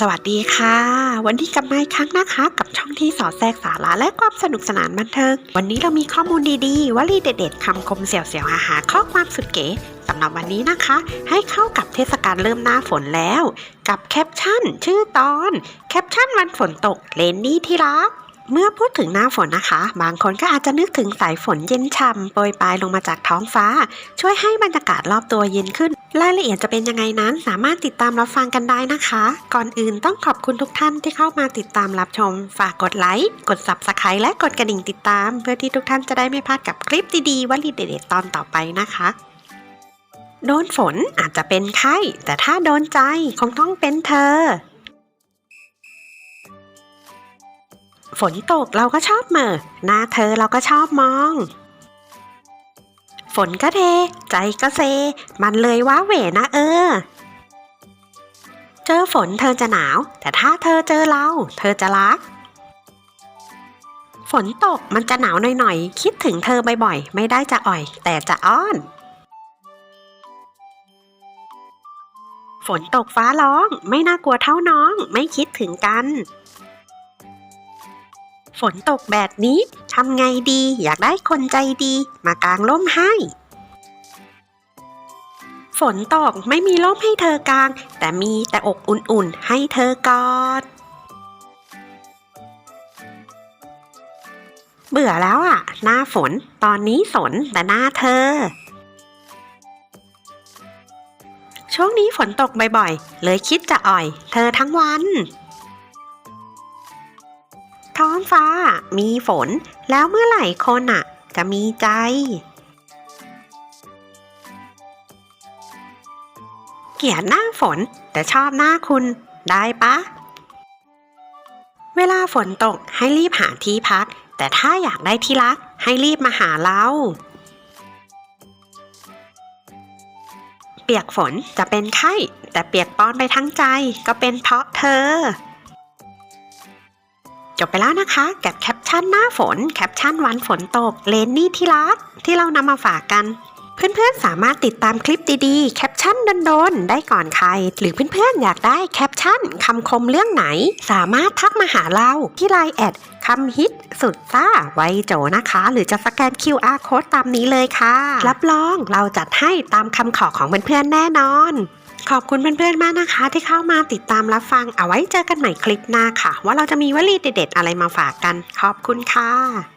สวัสดีค่ะ วันนี้กลับมาอีกครั้งนะคะ กับช่องที่สอดแทรกสาระและความสนุกสนานบันเทิง วันนี้เรามีข้อมูลดีๆวลีเด็ดๆคำคมเสี่ยวๆหาหาข้อความสุดเก๋สำหรับวันนี้นะคะ ให้เข้ากับเทศกาลเริ่มหน้าฝนแล้ว กับแคปชั่น ชื่อตอนแคปชั่นวันฝนตกเลนนี่ที่รักเมื่อพูดถึงหน้าฝนนะคะ บางคนก็อาจจะนึกถึงสายฝนเย็นฉ่ำโปรยปลายลงมาจากท้องฟ้า ช่วยให้บรรยากาศรอบตัวเย็นขึ้น รายละเอียดจะเป็นยังไงนั้นสามารถติดตามรับฟังกันได้นะคะ ก่อนอื่นต้องขอบคุณทุกท่านที่เข้ามาติดตามรับชม ฝากกดไลค์ กด Subscribe และกดกระดิ่งติดตาม เพื่อที่ทุกท่านจะได้ไม่พลาดกับคลิปดีๆวลีเด็ดๆตอนต่อไปนะคะ โดนฝนอาจจะเป็นไข้ แต่ถ้าโดนใจคงต้องเป็นเธอ ฝนตกเราก็ชอบเม่อหน้าเธอเราก็ชอบมอง ฝนก็เท ใจก็เซ มันเลยว้าเหวนะเออ เจอฝนเธอจะหนาว แต่ถ้าเธอเจอเรา เธอจะรัก ฝนตกมันจะหนาวหน่อยๆ คิดถึงเธอบ่อยๆ ไม่ได้จะอ่อย แต่จะอ้อน ฝนตกฟ้าร้อง ไม่น่ากลัวเท่าน้อง ไม่คิดถึงกัน ฝนตกแบบนี้ ทำไงดีอยากได้คนใจดีมากางร่มให้ ฝนตกไม่มีร่มให้เธอกาง แต่มีแต่อกอุ่นๆ ให้เธอกอด เบื่อแล้วอะ หน้าฝนตอนนี้ฝนแต่หน้าเธอ ช่วงนี้ฝนตกบ่อยๆ เลยคิดจะอ่อย เธอทั้งวัน ท้องฟ้า มีฝน แล้วเมื่อไหร่คนอะจะมีใจ เกลียดหน้าฝนแต่ชอบหน้าคุณได้ปะ เวลาฝนตกให้รีบหาที่พัก แต่ถ้าอยากได้ที่รักให้รีบมาหาเรา เปียกฝนจะเป็นไข้ แต่เปียกปอนไปทั้งใจก็เป็นเพราะเธอ จบไปแล้วนะคะ กับแคปชั่นหน้าฝน แคปชั่นวันฝนตก เลนนี่ที่รัก ที่เรานำมาฝากกัน เพื่อนๆสามารถติดตามคลิปดีๆ แคปชั่นโดนๆ ได้ก่อนใคร หรือเพื่อนๆอยากได้แคปชั่นคำคมเรื่องไหน สามารถทักมาหาเราที่ไลน์แอดคำฮิตสุดซ่าไวโจนะคะ หรือจะสแกน QR code ตามนี้เลยค่ะ รับรองเราจัดให้ตามคำขอของเพื่อนๆแน่นอน ขอบคุณเพื่อนๆมากนะคะ ที่เข้ามาติดตามรับฟังเอาไว้เจอกันใหม่คลิปหน้าค่ะ ว่าเราจะมีวลีเด็ดๆอะไรมาฝากกัน ขอบคุณค่ะ